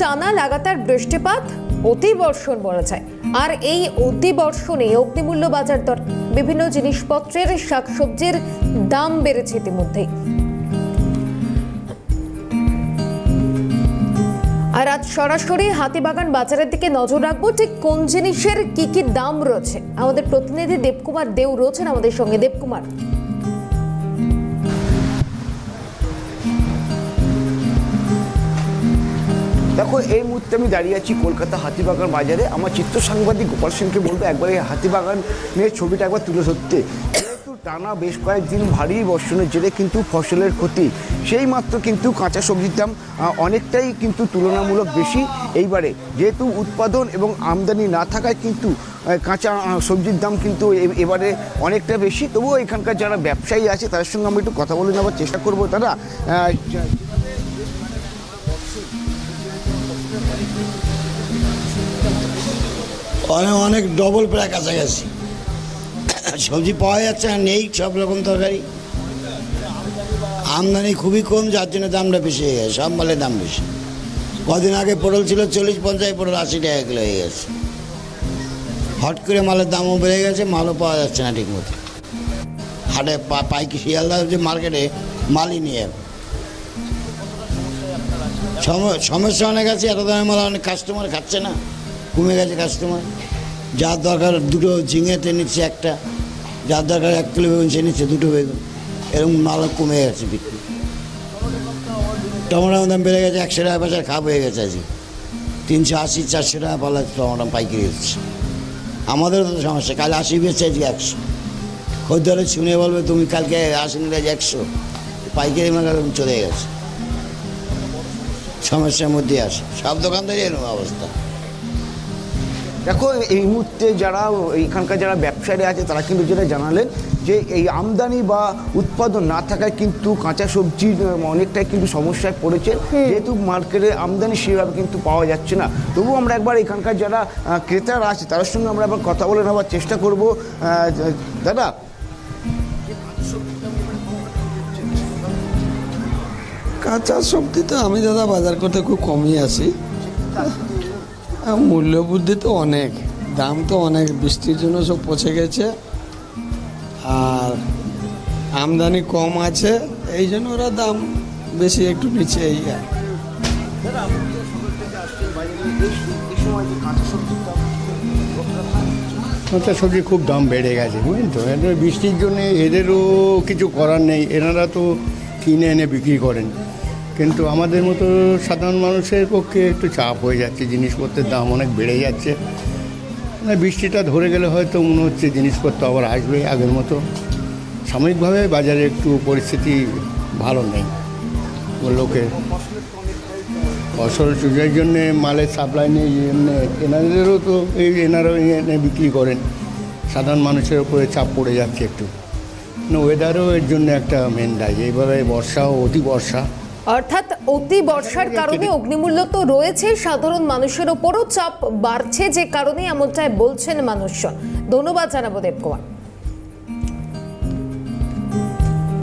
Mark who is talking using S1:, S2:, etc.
S1: টানা লাগাতার বৃষ্টিপাত অতি বর্ষণ বলা যায়। আর এই অতিবর্ষণে অগ্নিমূল্য বাজার দর, বিভিন্ন জিনিসপত্রের শাকসবজির দাম বেড়েছে ইতিমধ্যেই। আর আজ সরাসরি হাতিবাগান বাজারের দিকে নজর রাখব, ঠিক কোন জিনিসের কি কি দাম রয়েছে? আমাদের প্রতিনিধি দেবকুমার দেও রয়েছেন আমাদের সঙ্গে। দেবকুমার।
S2: দেখো, এই মুহূর্তে আমি দাঁড়িয়ে আছি কলকাতা হাতিবাগান বাজারে। আমার চিত্র সাংবাদিক গোপাল সিংকে বলব, একবার এই হাতিবাগানের ছবিটা একবার তুলে ধরতে টানা বেশ কয়েকদিন ভারী বর্ষণের জেরে কিন্তু ফসলের ক্ষতি, সেই মাত্র কিন্তু কাঁচা সবজির দাম অনেকটাই কিন্তু তুলনামূলক বেশি এইবারে। যেহেতু উৎপাদন এবং আমদানি না থাকায় কিন্তু কাঁচা সবজির দাম কিন্তু এবারে অনেকটা বেশি। তবুও এখানকার যারা ব্যবসায়ী আছে, তাদের সঙ্গে আমি একটু কথা বলে নেওয়ার চেষ্টা করব। তারা
S3: অনেক অনেক ডবল প্রায় কাছাকাছি সবজি পাওয়া যাচ্ছে না, নেই, সব রকম তরকারি। আমদানি খুবই কম, যার জন্য দামটা বেশি হয়ে গেছে, সব মালের দাম বেশি। কদিন আগে পটল ছিল চল্লিশ পঞ্চাশ, পটল আশি টাকা কিলো হয়ে গেছে। হট করে মালের দামও বেড়ে গেছে, মালও পাওয়া যাচ্ছে না ঠিক মতো হাটে পাইকি শিয়ালদা যে মার্কেটে মালই নিয়ে সমস্যা অনেক আছে, এত দামের মাল অনেক কাস্টমার খাচ্ছে না। কমে গেছে কাস্টমার যার দরকার দুটো ঝিঙেতে নিচ্ছে একটা, যার দরকার এক কিলো বেগুন সে নিচ্ছে দুটো বেগুন। এরকম মাল কমে গেছে বিক্রি। টমেটোর দাম বেড়ে গেছে একশো টাকা বাজার খাপ হয়ে গেছে আজকে। তিনশো আশি, চারশো টাকা পালা টমেটো পাইকারি হচ্ছে। আমাদেরও তো সমস্যা, কাল আশি বেচছে আজকে একশো। খদ্দারে শুনে বলবে, তুমি কালকে আশি নিলে আজ একশো। পাইকারি মাল চলে গেছে। সমস্যার মধ্যে আসে সব দোকানদারই এরকম অবস্থা।
S2: দেখো এই মুহূর্তে যারা এইখানকার যারা ব্যবসায়ী আছে তারা কিন্তু যেটা জানালেন যে এই আমদানি বা উৎপাদন না থাকায় কিন্তু কাঁচা সবজির অনেকটাই কিন্তু সমস্যায় পড়েছে। যেহেতু মার্কেটে আমদানি সেভাবে কিন্তু পাওয়া যাচ্ছে না। তবুও আমরা একবার এখানকার যারা ক্রেতারা আছে তাদের সঙ্গে আমরা একবার কথা বলে নেওয়ার চেষ্টা করব। দাদা?
S4: কাঁচা সবজি তো আমি দাদা বাজার করতে খুব কমই আসি। আর মূল্য বুদ্ধি তো অনেক। দাম তো অনেক বৃষ্টির জন্য সব পচে গেছে। আর আমদানি কম আছে এই জন্য ওরা দাম বেশি একটু নিচে এই আর।
S5: কাঁচা সবজি খুব দাম বেড়ে গেছে বুঝলেন তো? এদের বৃষ্টির জন্য এদেরও কিছু করার নেই এনারা তো কিনে এনে বিক্রি করেন। কিন্তু আমাদের মতো সাধারণ মানুষের পক্ষে একটু চাপ হয়ে যাচ্ছে, জিনিসপত্রের দাম অনেক বেড়ে যাচ্ছে। মানে বৃষ্টিটা ধরে গেলে হয়তো মনে হচ্ছে জিনিসপত্র আবার আসবে আগের মতো। সাময়িকভাবে বাজারে একটু পরিস্থিতি ভালো নেই। লোকের ফসল চুজের জন্যে, মালের সাপ্লাই নেই এমনি এনাদেরও তো এই এনারাও এনে বিক্রি করেন। সাধারণ মানুষের উপরে চাপ পড়ে যাচ্ছে একটু। ওয়েদারও এর জন্য একটা মেন দায়ী। এইভাবে বর্ষা অতি বর্ষা।
S1: অর্থাৎ অতি বর্ষার কারণে অগ্নিমূল্য তো রয়েছে, সাধারণ মানুষের ওপরও চাপ বাড়ছে যে কারণে এমনটাই বলছেন মানুষজন। ধন্যবাদ জানাব দেবকুমার।